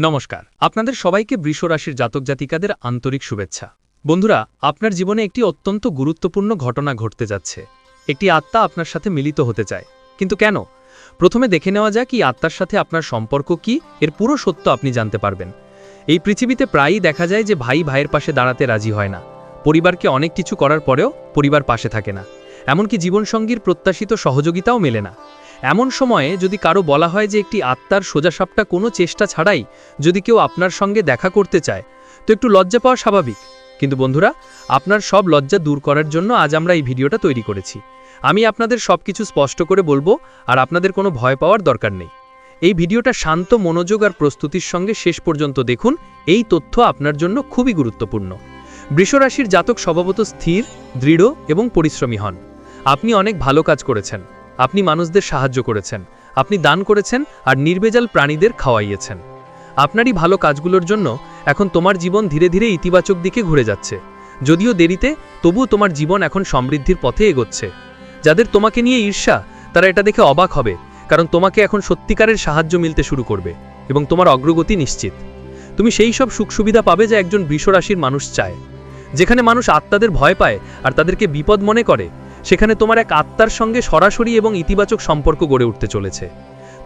নমস্কার। আপনাদের সবাইকে বৃষ রাশির জাতক জাতিকাদের আন্তরিক শুভেচ্ছা। বন্ধুরা, আপনার জীবনে একটি অত্যন্ত গুরুত্বপূর্ণ ঘটনা ঘটতে যাচ্ছে। একটি আত্মা আপনার সাথে মিলিত হতে চায়। কিন্তু কেন? প্রথমে দেখে নেওয়া যাক, এই আত্মার সাথে আপনার সম্পর্ক কি, এর পুরো সত্য আপনি জানতে পারবেন। এই পৃথিবীতে প্রায়ই দেখা যায় যে ভাই ভাইয়ের পাশে দাঁড়াতে রাজি হয় না। পরিবারকে অনেক কিছু করার পরেও পরিবার পাশে থাকে না। এমনকি জীবনসঙ্গীর প্রত্যাশিত সহযোগিতাও মেলে না। এমন সময়ে যদি কারও বলা হয় যে একটি আত্মার সোজাসাপটা কোনো চেষ্টা ছাড়াই যদি কেউ আপনার সঙ্গে দেখা করতে চায়, তো একটু লজ্জা পাওয়া স্বাভাবিক। কিন্তু বন্ধুরা, আপনার সব লজ্জা দূর করার জন্য আজ আমরা এই ভিডিওটা তৈরি করেছি। আমি আপনাদের সব কিছু স্পষ্ট করে বলব আর আপনাদের কোনো ভয় পাওয়ার দরকার নেই। এই ভিডিওটা শান্ত মনোযোগ আর প্রস্তুতির সঙ্গে শেষ পর্যন্ত দেখুন, এই তথ্য আপনার জন্য খুবই গুরুত্বপূর্ণ। বৃষরাশির জাতক স্বভাবত স্থির, দৃঢ় এবং পরিশ্রমী হন। আপনি অনেক ভালো কাজ করেছেন। আপনি মানুষদের সাহায্য করেছেন। আপনি দান করেছেন আর নির্বেজাল প্রাণীদের খাওয়াইয়েছেন। আপনারই ভালো কাজগুলোর জন্য এখন তোমার জীবন ধীরে ধীরে ইতিবাচক দিকে ঘুরে যাচ্ছে। যদিও দেরিতে, তবুও তোমার জীবন এখন সমৃদ্ধির পথে এগোচ্ছে। যাদের তোমাকে নিয়ে ঈর্ষা, তারা এটা দেখে অবাক হবে, কারণ তোমাকে এখন সত্যিকারের সাহায্য মিলতে শুরু করবে এবং তোমার অগ্রগতি নিশ্চিত। তুমি সেই সব সুখ সুবিধা পাবে যা একজন বৃষরাশির মানুষ চায়। যেখানে মানুষ আত্মাদের ভয় পায় আর তাদেরকে বিপদ মনে করে সেখানে তোমার এক আত্মার সঙ্গে সরাসরি এবং ইতিবাচক সম্পর্ক গড়ে উঠতে চলেছে।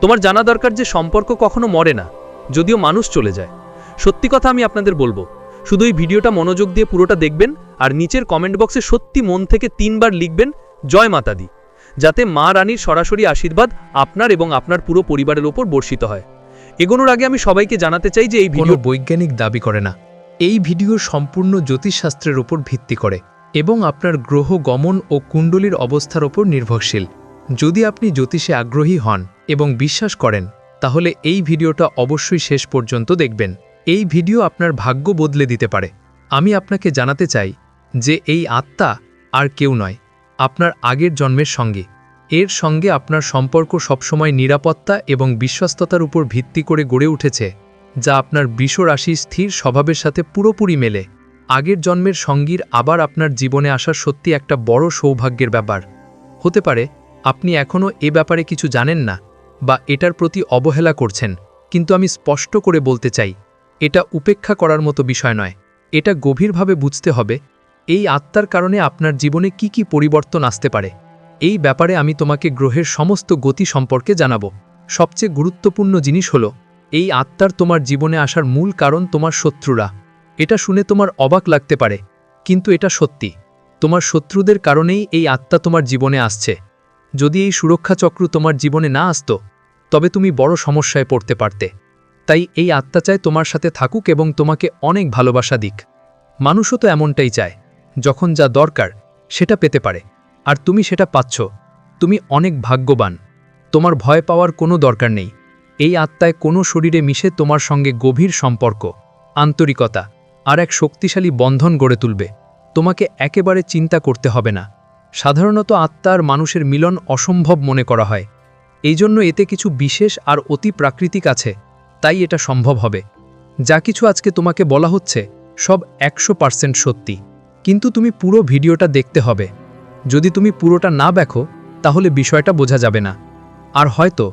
তোমার জানা দরকার যে সম্পর্ক কখনো মরে না যদিও মানুষ চলে যায়। সত্যি কথা আমি আপনাদের বলব শুধু এই ভিডিওটা মনোযোগ দিয়ে পুরোটা দেখবেন আর নিচের কমেন্ট বক্সে সত্যি মন থেকে তিনবার লিখবেন জয় মাতা দি যাতে মা রানীর সরাসরি আশীর্বাদ আপনার এবং আপনার পুরো পরিবারের ওপর বর্ষিত হয়। এগোনোর আগে আমি সবাইকে জানাতে চাই যে এই ভিডিও বৈজ্ঞানিক দাবি করে না। এই ভিডিও সম্পূর্ণ জ্যোতিষশাস্ত্রের ওপর ভিত্তি করে। এবং আপনার গ্রহ গমন ও কুণ্ডলীর অবস্থার ওপর নির্ভরশীল। যদি আপনি জ্যোতিষে আগ্রহী হন এবং বিশ্বাস করেন, তাহলে এই ভিডিওটা অবশ্যই শেষ পর্যন্ত দেখবেন। এই ভিডিও আপনার ভাগ্য বদলে দিতে পারে। আমি আপনাকে জানাতে চাই যে এই আত্মা আর কেউ নয়, আপনার আগের জন্মের সঙ্গে। এর সঙ্গে আপনার সম্পর্ক সবসময় নিরাপত্তা এবং বিশ্বস্ততার উপর ভিত্তি করে গড়ে উঠেছে, যা আপনার রাশির স্থির স্বভাবের সাথে পুরোপুরি মেলে। আগের জন্মের সঙ্গীর আবার আপনার জীবনে আসা সত্যি একটা বড় সৌভাগ্যের ব্যাপার। হতে পারে, আপনি এখনও এ ব্যাপারে কিছু জানেন না বা এটার প্রতি অবহেলা করছেন, কিন্তু আমি স্পষ্ট করে বলতে চাই, এটা উপেক্ষা করার মতো বিষয় নয়। এটা গভীরভাবে বুঝতে হবে, এই আত্মার কারণে আপনার জীবনে কি কি পরিবর্তন আসতে পারে। এই ব্যাপারে আমি তোমাকে গ্রহের সমস্ত গতি সম্পর্কে জানাব। সবচেয়ে গুরুত্বপূর্ণ জিনিস হলো, এই আত্মার তোমার জীবনে আসার মূল কারণ তোমার শত্রুরা। এটা শুনে তোমার অবাক লাগতে পারে, কিন্তু এটা সত্যি। তোমার শত্রুদের কারণেই এই আত্মা তোমার জীবনে আসছে। যদি এই সুরক্ষা চক্র তোমার জীবনে না আসত, তবে তুমি বড় সমস্যায় পড়তে পারতে। তাই এই আত্মা চায় তোমার সাথে থাকুক এবং তোমাকে অনেক ভালোবাসা দিক। মানুষও তো এমনটাই চায়, যখন যা দরকার সেটা পেতে পারে। আর তুমি সেটা পাচ্ছ, তুমি অনেক ভাগ্যবান। তোমার ভয় পাওয়ার কোনো দরকার নেই। এই আত্মায় কোনো শরীরে মিশে তোমার সঙ্গে গভীর সম্পর্ক, আন্তরিকতা আর এক শক্তিশালী বন্ধন গড়ে তুলবে। তোমাকে একেবারে চিন্তা করতে হবে না। সাধারণত আত্মার মানুষের মিলন অসম্ভব মনে করা হয়। এই জন্য এতে কিছু বিশেষ আর অতি প্রাকৃতিক আছে, তাই এটা সম্ভব হবে। যা কিছু আজকে তোমাকে বলা হচ্ছে, সব একশো পার্সেন্ট সত্যি। কিন্তু তুমি পুরো ভিডিওটা দেখতে হবে। যদি তুমি পুরোটা না দেখো, তাহলে বিষয়টা বোঝা যাবে না। আর হয়তো,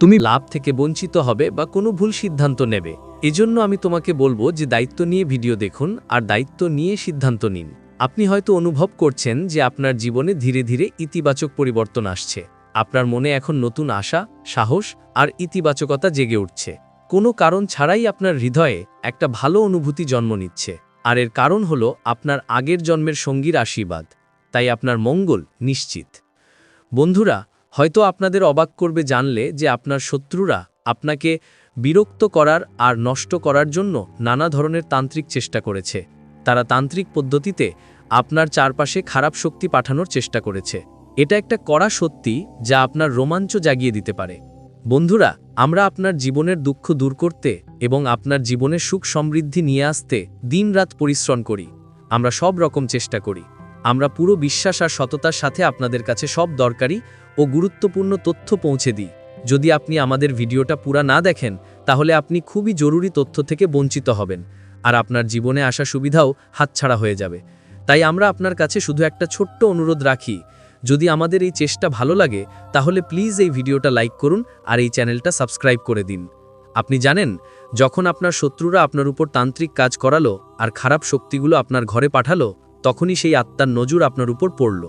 তুমি লাভ থেকে বঞ্চিত হবে বা কোনো ভুল সিদ্ধান্ত নেবে। এজন্য আমি তোমাকে বলব যে দায়িত্ব নিয়ে ভিডিও দেখুন আর দায়িত্ব নিয়ে সিদ্ধান্ত নিন। আপনি হয়তো অনুভব করছেন যে আপনার জীবনে ধীরে ধীরে ইতিবাচক পরিবর্তন আসছে। আপনার মনে এখন নতুন আশা, সাহস আর ইতিবাচকতা জেগে উঠছে। কোনো কারণ ছাড়াই আপনার হৃদয়ে একটা ভালো অনুভূতি জন্ম নিচ্ছে। আর এর কারণ হলো আপনার আগের জন্মের সঙ্গীর আশীর্বাদ। তাই আপনার মঙ্গল নিশ্চিত। বন্ধুরা, হয়তো আপনাদের অবাক করবে জানলে যে আপনার শত্রুরা আপনাকে বিরক্ত করার আর নষ্ট করার জন্য নানা ধরনের তান্ত্রিক চেষ্টা করেছে। তারা তান্ত্রিক পদ্ধতিতে আপনার চারপাশে খারাপ শক্তি পাঠানোর চেষ্টা করেছে। এটা একটা কড়া সত্যি যা আপনার রোমাঞ্চ জাগিয়ে দিতে পারে। বন্ধুরা, আমরা আপনার জীবনের দুঃখ দূর করতে এবং আপনার জীবনে সুখ সমৃদ্ধি নিয়ে আসতে দিনরাত পরিশ্রম করি। আমরা সব রকম চেষ্টা করি। আমরা পুরো বিশ্বাস আর সততার সাথে আপনাদের কাছে সব দরকারি ও গুরুত্বপূর্ণ তথ্য পৌঁছে দিই। যদি আপনি আমাদের ভিডিওটা পুরা না দেখেন, তাহলে আপনি খুবই জরুরি তথ্য থেকে বঞ্চিত হবেন, আর আপনার জীবনে আসা সুবিধাও হাতছাড়া হয়ে যাবে। তাই আমরা আপনার কাছে শুধু একটা ছোট্ট অনুরোধ রাখি, যদি আমাদের এই চেষ্টা ভালো লাগে, তাহলে প্লিজ এই ভিডিওটা লাইক করুন আর এই চ্যানেলটা সাবস্ক্রাইব করে দিন। আপনি জানেন, যখন আপনার শত্রুরা আপনার উপর তান্ত্রিক কাজ করালো আর খারাপ শক্তিগুলো আপনার ঘরে পাঠালো, তখনই সেই আত্মার নজর আপনার উপর পড়ল।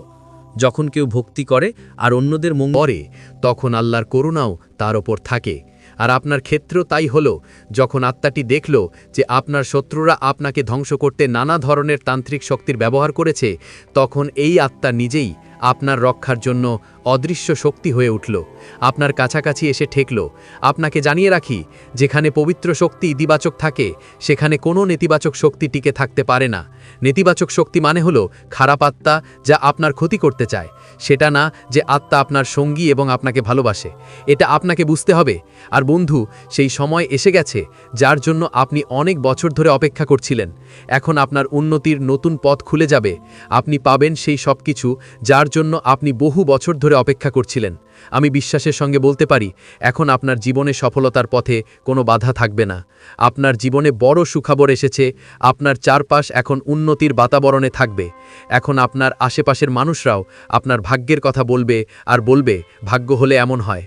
যখন কেউ ভক্তি করে আর অন্যদের মঙ্গল করে, তখন আল্লাহর করুণাও তার ওপর থাকে। আর আপনার ক্ষেত্র তাই হল, যখন আত্মাটি দেখল যে আপনার শত্রুরা আপনাকে ধ্বংস করতে নানা ধরনের তান্ত্রিক শক্তির ব্যবহার করেছে, তখন এই আত্মা নিজেই আপনার রক্ষার জন্য অদৃশ্য শক্তি হয়ে উঠল। আপনার কাছাকাছি এসে ঠেকল। আপনাকে জানিয়ে রাখি, যেখানে পবিত্র শক্তি ইতিবাচক থাকে, সেখানে কোনো নেতিবাচক শক্তি টিকে থাকতে পারে না। নেতিবাচক শক্তি মানে হলো খারাপ আত্মা যা আপনার ক্ষতি করতে চায়। সেটা না যে আত্মা আপনার সঙ্গী এবং আপনাকে ভালোবাসে। এটা আপনাকে বুঝতে হবে। আর বন্ধু, সেই সময় এসে গেছে যার জন্য আপনি অনেক বছর ধরে অপেক্ষা করছিলেন। এখন আপনার উন্নতির নতুন পথ খুলে যাবে। আপনি পাবেন সেই সব কিছু যার জন্য আপনি বহু বছর ধরে অপেক্ষা করছিলেন। আমি বিশ্বাসের সঙ্গে বলতে পারি, এখন আপনার জীবনে সফলতার পথে কোনো বাধা থাকবে না। আপনার জীবনে বড় সুখবর এসেছে, আপনার চারপাশ এখন উন্নতির বাতাবরণে থাকবে। এখন আপনার আশেপাশের মানুষরাও আপনার ভাগ্যের কথা বলবে আর বলবে, ভাগ্য হলে এমন হয়।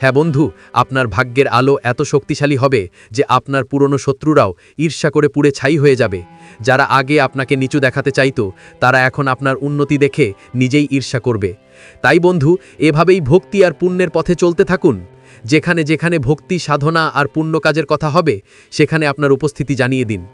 হ্যাঁ বন্ধু, আপনার ভাগ্যের আলো এত শক্তিশালী হবে যে আপনার পুরনো শত্রুরাও ঈর্ষা করে পুড়ে ছাই হয়ে যাবে। যারা আগে আপনাকে নিচু দেখাতে চাইতো, তারা এখন আপনার উন্নতি দেখে নিজেই ঈর্ষা করবে। তাই বন্ধু, এভাবেই ভক্তি আর পুণ্যের পথে চলতে থাকুন। যেখানে যেখানে ভক্তি, সাধনা আর পুণ্য কাজের কথা হবে, সেখানে আপনার উপস্থিতি জানিয়ে দিন।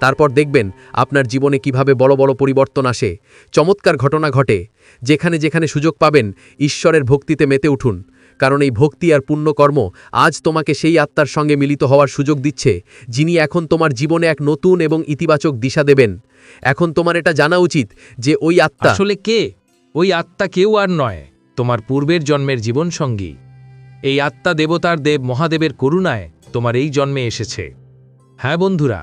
তারপর দেখবেন আপনার জীবনে কীভাবে বড় বড় পরিবর্তন আসে। চমৎকার ঘটনা ঘটে। যেখানে যেখানে সুযোগ পাবেন, ঈশ্বরের ভক্তিতে মেতে উঠুন। কারণ এই ভক্তি আর পুণ্যকর্ম আজ তোমাকে সেই আত্মার সঙ্গে মিলিত হওয়ার সুযোগ দিচ্ছে, যিনি এখন তোমার জীবনে এক নতুন এবং ইতিবাচক দিশা দেবেন। এখন তোমার এটা জানা উচিত যে ওই আত্মা আসলে কে? ওই আত্মা কেউ আর নয়, তোমার পূর্বের জন্মের জীবনসঙ্গী এই আত্মা দেবতার দেব মহাদেবের করুণায় তোমার এই জন্মে এসেছে। হ্যাঁ বন্ধুরা,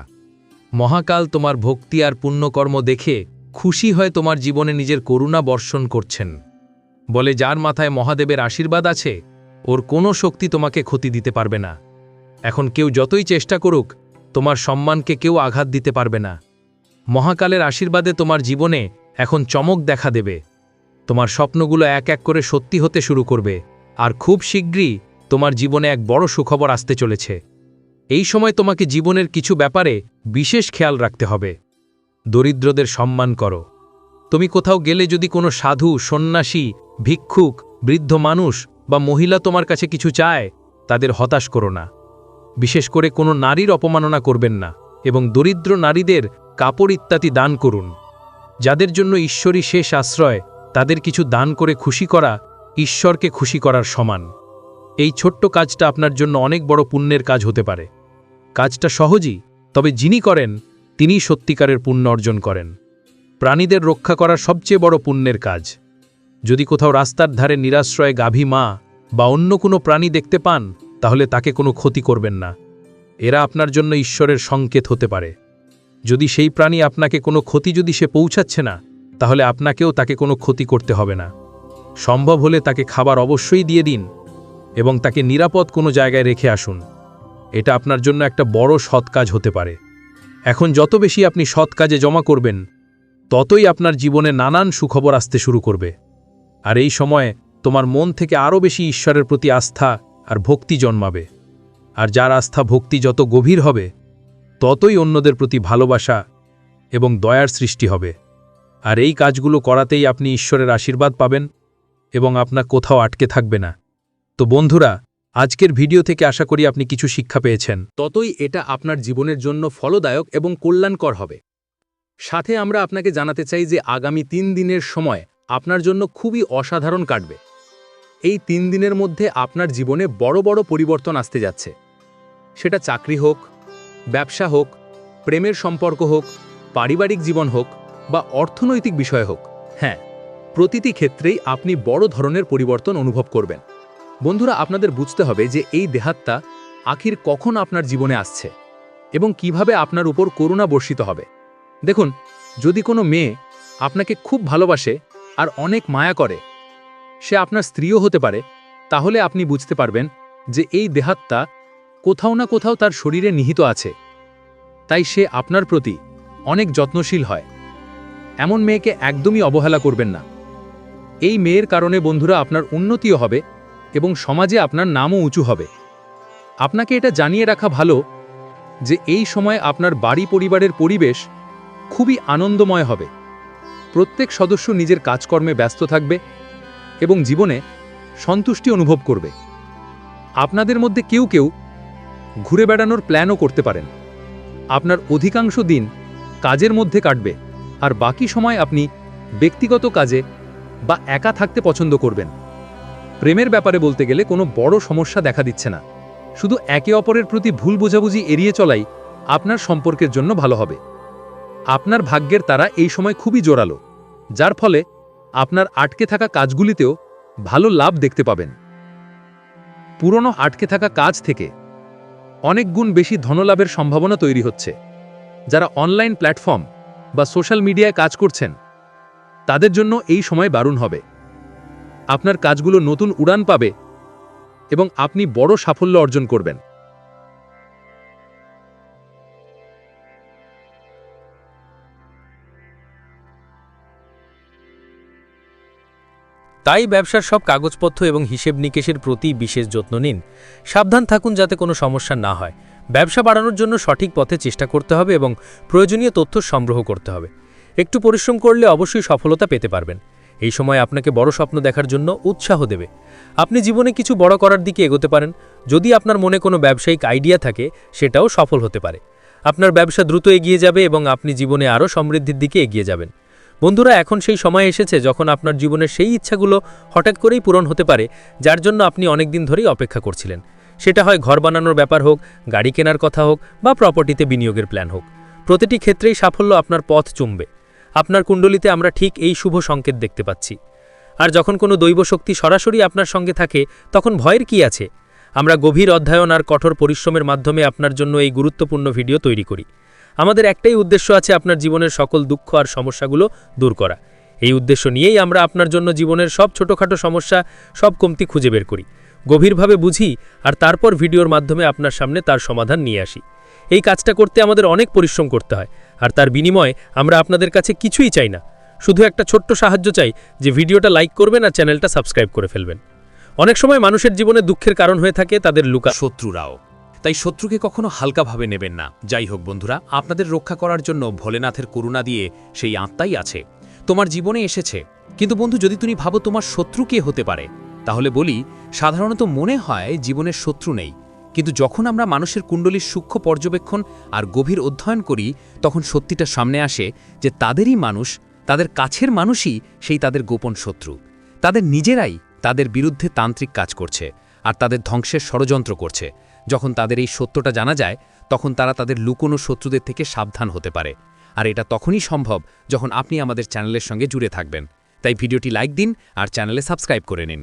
মহাকাল তোমার ভক্তি আর পুণ্যকর্ম দেখে খুশি হয়ে তোমার জীবনে নিজের করুণা বর্ষণ করছেন। বলে যার মাথায় মহাদেবের আশীর্বাদ আছে, ওর কোনো শক্তি তোমাকে ক্ষতি দিতে পারবে না। এখন কেউ যতই চেষ্টা করুক, তোমার সম্মানকে কেউ আঘাত দিতে পারবে না। মহাকালের আশীর্বাদে তোমার জীবনে এখন চমক দেখা দেবে। তোমার স্বপ্নগুলো এক এক করে সত্যি হতে শুরু করবে, আর খুব শীঘ্রই তোমার জীবনে এক বড় সুখবর আসতে চলেছে। এই সময় তোমাকে জীবনের কিছু ব্যাপারে বিশেষ খেয়াল রাখতে হবে। দরিদ্রদের সম্মান করো। তুমি কোথাও গেলে যদি কোনো সাধু, সন্ন্যাসী, ভিক্ষুক, বৃদ্ধ মানুষ বা মহিলা তোমার কাছে কিছু চায়, তাদের হতাশ করো না। বিশেষ করে কোনো নারীর অপমাননা করবেন না এবং দরিদ্র নারীদের কাপড় ইত্যাদি দান করুন। যাদের জন্য ঈশ্বরই শেষ আশ্রয় তাদের কিছু দান করে খুশি করা ঈশ্বরকে খুশি করার সমান। এই ছোট্ট কাজটা আপনার জন্য অনেক বড় পুণ্যের কাজ হতে পারে। কাজটা সহজই, তবে যিনি করেন, তিনিই সত্যিকারের পুণ্য অর্জন করেন। প্রাণীদের রক্ষা করা সবচেয়ে বড় পুণ্যের কাজ। যদি কোথাও রাস্তার ধারে নিরাশ্রয় গাভী মা বা অন্য কোনো প্রাণী দেখতে পান, তাহলে তাকে কোনো ক্ষতি করবেন না। এরা আপনার জন্য ঈশ্বরের সংকেত হতে পারে। যদি সেই প্রাণী আপনাকে কোনো ক্ষতি যদি সে পৌঁছাচ্ছে না তাহলে আপনাকেও তাকে কোনো ক্ষতি করতে হবে না। সম্ভব হলে তাকে খাবার অবশ্যই দিয়ে দিন এবং তাকে নিরাপদ কোনো জায়গায় রেখে আসুন। এটা আপনার জন্য একটা বড় সৎ কাজ হতে পারে। এখন যত বেশি আপনি সৎ কাজে জমা করবেন, ততই আপনার জীবনে নানান সুখবর আসতে শুরু করবে। আর এই সময়ে তোমার মন থেকে আরও বেশি ঈশ্বরের প্রতি আস্থা আর ভক্তি জন্মাবে। আর যার আস্থা ভক্তি যত গভীর হবে, ততই অন্যদের প্রতি ভালোবাসা এবং দয়ার সৃষ্টি হবে। আর এই কাজগুলো করাতেই আপনি ঈশ্বরের আশীর্বাদ পাবেন এবং আপনার কোথাও আটকে থাকবে না। তো বন্ধুরা, আজকের ভিডিও থেকে আশা করি আপনি কিছু শিক্ষা পেয়েছেন। ততই এটা আপনার জীবনের জন্য ফলদায়ক এবং কল্যাণকর হবে। সাথে আমরা আপনাকে জানাতে চাই যে আগামী তিন দিনের সময় আপনার জন্য খুবই অসাধারণ কাটবে। এই তিন দিনের মধ্যে আপনার জীবনে বড় বড় পরিবর্তন আসতে যাচ্ছে। সেটা চাকরি হোক, ব্যবসা হোক, প্রেমের সম্পর্ক হোক, পারিবারিক জীবন হোক বা অর্থনৈতিক বিষয় হোক হ্যাঁ প্রতিটি ক্ষেত্রেই আপনি বড় ধরনের পরিবর্তন অনুভব করবেন। বন্ধুরা, আপনাদের বুঝতে হবে যে এই দেহাত্মা আখির কখন আপনার জীবনে আসছে এবং কীভাবে আপনার উপর করুণা বর্ষিত হবে। দেখুন, যদি কোনো মেয়ে আপনাকে খুব ভালোবাসে আর অনেক মায়া করে, সে আপনার স্ত্রীও হতে পারে, তাহলে আপনি বুঝতে পারবেন যে এই দেহাত্মা কোথাও না কোথাও তার শরীরে নিহিত আছে। তাই সে আপনার প্রতি অনেক যত্নশীল হয়। এমন মেয়েকে একদমই অবহেলা করবেন না। এই মেয়ের কারণে বন্ধুরা আপনার উন্নতিও হবে এবং সমাজে আপনার নামও উঁচু হবে। আপনাকে এটা জানিয়ে রাখা ভালো যে এই সময় আপনার বাড়ি পরিবারের পরিবেশ খুবই আনন্দময় হবে। প্রত্যেক সদস্য নিজের কাজকর্মে ব্যস্ত থাকবে এবং জীবনে সন্তুষ্টি অনুভব করবে। আপনাদের মধ্যে কেউ কেউ ঘুরে বেড়ানোর প্ল্যানও করতে পারেন। আপনার অধিকাংশ দিন কাজের মধ্যে কাটবে। আর বাকি সময় আপনি ব্যক্তিগত কাজে বা একা থাকতে পছন্দ করবেন। প্রেমের ব্যাপারে বলতে গেলে কোনো বড় সমস্যা দেখা দিচ্ছে না। শুধু একে অপরের প্রতি ভুল বোঝাবুঝি এড়িয়ে চলাই আপনার সম্পর্কের জন্য ভালো হবে। আপনার ভাগ্যের তারা এই সময় খুবই জোরালো, যার ফলে আপনার আটকে থাকা কাজগুলিতেও ভালো লাভ দেখতে পাবেন। পুরনো আটকে থাকা কাজ থেকে অনেক গুণ বেশি ধনলাভের সম্ভাবনা তৈরি হচ্ছে। যারা অনলাইন প্ল্যাটফর্ম বা সোশ্যাল মিডিয়ায় কাজ করছেন, তাদের জন্য এই সময় দারুণ হবে। আপনার কাজগুলো নতুন উড়ান পাবে এবং আপনি বড় সাফল্য অর্জন করবেন। তাই ব্যবসার সব কাগজপত্র এবং হিসেব নিকেশের প্রতি বিশেষ যত্ন নিন। সাবধান থাকুন যাতে কোনো সমস্যা না হয়। ব্যবসা বাড়ানোর জন্য সঠিক পথে চেষ্টা করতে হবে এবং প্রয়োজনীয় তথ্য সংগ্রহ করতে হবে। একটু পরিশ্রম করলে অবশ্যই সফলতা পেতে পারবেন। এই সময় আপনাকে বড় স্বপ্ন দেখার জন্য উৎসাহ দেবে। আপনি জীবনে কিছু বড় করার দিকে এগোতে পারেন। যদি আপনার মনে কোনো ব্যবসায়িক আইডিয়া থাকে, সেটাও সফল হতে পারে। আপনার ব্যবসা দ্রুত এগিয়ে যাবে এবং আপনি জীবনে আরও সমৃদ্ধির দিকে এগিয়ে যাবেন। বন্ধুরা, এখন সেই সময় এসেছে যখন আপনার জীবনের সেই ইচ্ছাগুলো হঠাৎ করেই পূরণ হতে পারে, যার জন্য আপনি অনেক দিন ধরেই অপেক্ষা করছিলেন। সেটা হয় ঘর বানানোর ব্যাপার হোক, গাড়ি কেনার কথা হোক বা প্রপার্টিতে বিনিয়োগের প্ল্যান হোক। প্রতিটি ক্ষেত্রেই সাফল্য আপনার পথ চুমবে। আপনার কুণ্ডলিতে আমরা ঠিক এই শুভ সংকেত দেখতে পাচ্ছি। আর যখন কোনো দৈব শক্তি সরাসরি আপনার সঙ্গে থাকে, তখন ভয়ের কি আছে? আমরা গভীর অধ্যয়ন আর কঠোর পরিশ্রমের মাধ্যমে আপনার জন্য এই গুরুত্বপূর্ণ ভিডিও তৈরি করি। আমাদের একটাই উদ্দেশ্য আছে আপনার জীবনের সকল দুঃখ আর সমস্যাগুলো দূর করা। এই উদ্দেশ্য নিয়েই আমরা আপনার জন্য জীবনের সব ছোটোখাটো সমস্যা, সব কমতি খুঁজে বের করি। গভীরভাবে বুঝি আর তারপর ভিডিওর মাধ্যমে আপনার সামনে তার সমাধান নিয়ে আসি। এই কাজটা করতে আমাদের অনেক পরিশ্রম করতে হয়, আর তার বিনিময়ে আমরা আপনাদের কাছে কিছুই চাই না। শুধু একটা ছোট্ট সাহায্য চাই যে ভিডিওটা লাইক করবেন আর চ্যানেলটা সাবস্ক্রাইব করে ফেলবেন। অনেক সময় মানুষের জীবনে দুঃখের কারণ হয়ে থাকে তাদের লুকা শত্রুরাও। তাই শত্রুকে কখনো হালকাভাবে নেবেন না। যাই হোক বন্ধুরা, আপনাদের রক্ষা করার জন্য ভোলেনাথের করুণা দিয়ে সেই আত্মাই আছে। তোমার জীবনে এসেছে। কিন্তু বন্ধু, যদি তুমি ভাবো তোমার শত্রু কে হতে পারে তাহলে বলি, সাধারণত মনে হয় জীবনের শত্রু নেই। কিন্তু যখন আমরা মানুষের কুণ্ডলীর সূক্ষ্ম পর্যবেক্ষণ আর গভীর অধ্যয়ন করি, তখন সত্যিটা সামনে আসে যে তাদেরই মানুষ, তাদের কাছের মানুষই সেই তাদের গোপন শত্রু। তাদের নিজেরাই তাদের বিরুদ্ধে তান্ত্রিক কাজ করছে আর তাদের ধ্বংসের ষড়যন্ত্র করছে। যখন তাদের এই সত্যটা জানা যায়, তখন তারা তাদের লুকোনো শত্রুদের থেকে সাবধান হতে পারে। আর এটা তখনই সম্ভব যখন আপনি আমাদের চ্যানেলের সঙ্গে জুড়ে থাকবেন। তাই ভিডিওটি লাইক দিন আর চ্যানেলে সাবস্ক্রাইব করে নিন।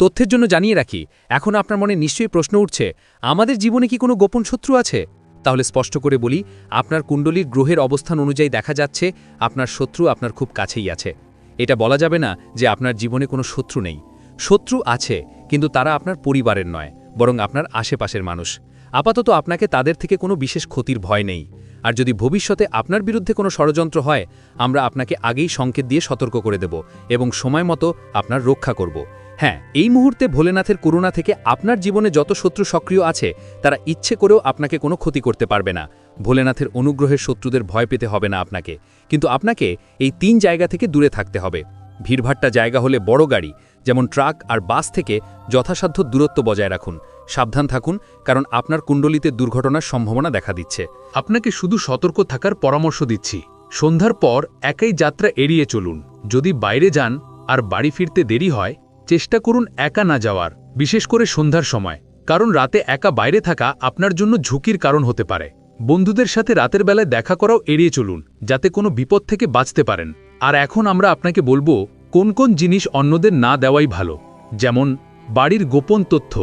তথ্যের জন্য জানিয়ে রাখি, এখন আপনার মনে নিশ্চয়ই প্রশ্ন উঠছে, আমাদের জীবনে কি কোনো গোপন শত্রু আছে? তাহলে স্পষ্ট করে বলি, আপনার কুণ্ডলীর গ্রহের অবস্থান অনুযায়ী দেখা যাচ্ছে, আপনার শত্রু আপনার খুব কাছেই আছে। এটা বলা যাবে না যে আপনার জীবনে কোনো শত্রু নেই। শত্রু আছে, কিন্তু তারা আপনার পরিবারের নয়, বরং আপনার আশেপাশের মানুষ। আপাতত আপনাকে তাদের থেকে কোনো বিশেষ ক্ষতির ভয় নেই। আর যদি ভবিষ্যতে আপনার বিরুদ্ধে কোনো ষড়যন্ত্র হয়, আমরা আপনাকে আগেই সংকেত দিয়ে সতর্ক করে দেব এবং সময় মতো আপনার রক্ষা করব। হ্যাঁ এই মুহূর্তে ভোলেনাথের করুণা থেকে আপনার জীবনে যত শত্রু সক্রিয় আছে, তারা ইচ্ছে করেও আপনাকে কোনো ক্ষতি করতে পারবে না। ভোলেনাথের অনুগ্রহের শত্রুদের ভয় পেতে হবে না আপনাকে। কিন্তু আপনাকে এই তিন জায়গা থেকে দূরে থাকতে হবে। ভিড়ভাট্টা জায়গা হলে বড় গাড়ি, যেমন ট্রাক আর বাস থেকে যথাসাধ্য দূরত্ব বজায় রাখুন। সাবধান থাকুন, কারণ আপনার কুণ্ডলিতে দুর্ঘটনার সম্ভাবনা দেখা দিচ্ছে। আপনাকে শুধু সতর্ক থাকার পরামর্শ দিচ্ছি। সন্ধ্যার পর একাই যাত্রা এড়িয়ে চলুন। যদি বাইরে যান আর বাড়ি ফিরতে দেরি হয় চেষ্টা করুন একা না যাওয়ার, বিশেষ করে সন্ধ্যার সময়, কারণ রাতে একা বাইরে থাকা আপনার জন্য ঝুঁকির কারণ হতে পারে। বন্ধুদের সাথে রাতের বেলায় দেখা করাও এড়িয়ে চলুন, যাতে কোনো বিপদ থেকে বাঁচতে পারেন। আর এখন আমরা আপনাকে বলব, কোন কোন জিনিস অন্যদের না দেওয়াই ভালো। যেমন, বাড়ির গোপন তথ্য,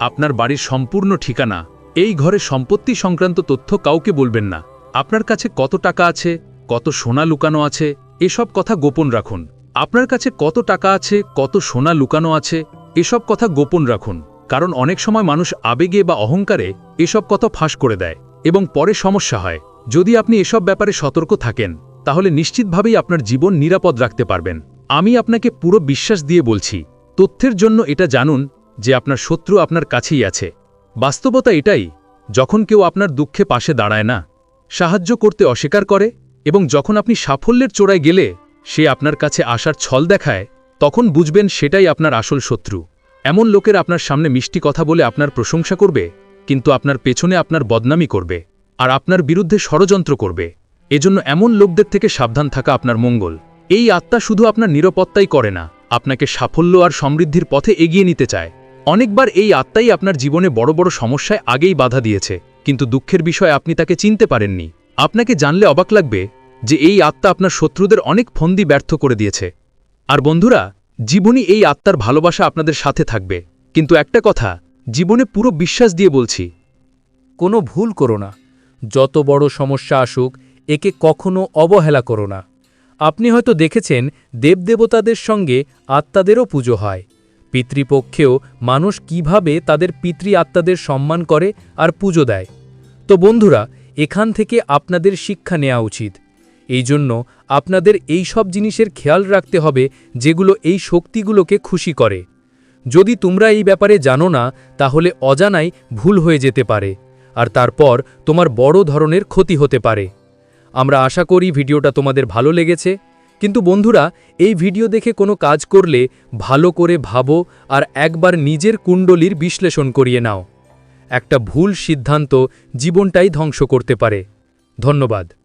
আপনার বাড়ির সম্পূর্ণ ঠিকানা, এই ঘরে সম্পত্তি সংক্রান্ত তথ্য কাউকে বলবেন না। আপনার কাছে কত টাকা আছে, কত সোনা লুকানো আছে, এসব কথা গোপন রাখুন। আপনার কাছে কত টাকা আছে, কত সোনা লুকানো আছে, এসব কথা গোপন রাখুন, কারণ অনেক সময় মানুষ আবেগে বা অহংকারে এসব কথা ফাঁস করে দেয়, এবং পরে সমস্যা হয়। যদি আপনি এসব ব্যাপারে সতর্ক থাকেন, তাহলে নিশ্চিতভাবেই আপনার জীবন নিরাপদ রাখতে পারবেন। আমি আপনাকে পুরো বিশ্বাস দিয়ে বলছি, তথ্যের জন্য এটা জানুন যে আপনার শত্রু আপনার কাছেই আছে। বাস্তবতা এটাই, যখন কেউ আপনার দুঃখে পাশে দাঁড়ায় না, সাহায্য করতে অস্বীকার করে, এবং যখন আপনি সাফল্যের চোরায় গেলে সে আপনার কাছে আসার ছল দেখায়, তখন বুঝবেন সেটাই আপনার আসল শত্রু। এমন লোকের আপনার সামনে মিষ্টি কথা বলে আপনার প্রশংসা করবে, কিন্তু আপনার পেছনে আপনার বদনামি করবে, আর আপনার বিরুদ্ধে ষড়যন্ত্র করবে। এজন্য এমন লোকদের থেকে সাবধান থাকা আপনার মঙ্গল। এই আত্মা শুধু আপনার নিরাপত্তাই করে না, আপনাকে সাফল্য আর সমৃদ্ধির পথে এগিয়ে নিতে চায়। অনেকবার এই আত্মাই আপনার জীবনে বড় বড় সমস্যায় আগেই বাধা দিয়েছে, কিন্তু দুঃখের বিষয় আপনি তাকে চিনতে পারেননি। আপনাকে জানলে অবাক লাগবে যে এই আত্মা আপনার শত্রুদের অনেক ফন্দি ব্যর্থ করে দিয়েছে। আর বন্ধুরা জীবনী এই আত্মার ভালোবাসা আপনাদের সাথে থাকবে। কিন্তু একটা কথা, জীবনে পুরো বিশ্বাস দিয়ে বলছি, কোনো ভুল করো না। যত বড় সমস্যা আসুক, একে কখনো অবহেলা করো না। আপনি হয়তো দেখেছেন, দেবদেবতাদের সঙ্গে আত্মাদেরও পুজো হয়। পিতৃপক্ষেও মানুষ কীভাবে তাদের পিতৃ আত্মাদের সম্মান করে আর পুজো দেয়। তো বন্ধুরা, এখান থেকে আপনাদের শিক্ষা নেওয়া উচিত। এই জন্য আপনাদের এই সব জিনিসের খেয়াল রাখতে হবে যেগুলো এই শক্তিগুলোকে খুশি করে। যদি তোমরা এই ব্যাপারে জানো না, তাহলে অজানাই ভুল হয়ে যেতে পারে, আর তারপর তোমার বড় ধরনের ক্ষতি হতে পারে। আমরা আশা করি ভিডিওটা তোমাদের ভালো লেগেছে, কিন্তু বন্ধুরা, এই ভিডিও দেখে কোনো কাজ করলে ভালো করে ভাবো আর একবার নিজের কুণ্ডলীর বিশ্লেষণ করিয়ে নাও। একটা ভুল সিদ্ধান্ত জীবনটাই ধ্বংস করতে পারে। ধন্যবাদ।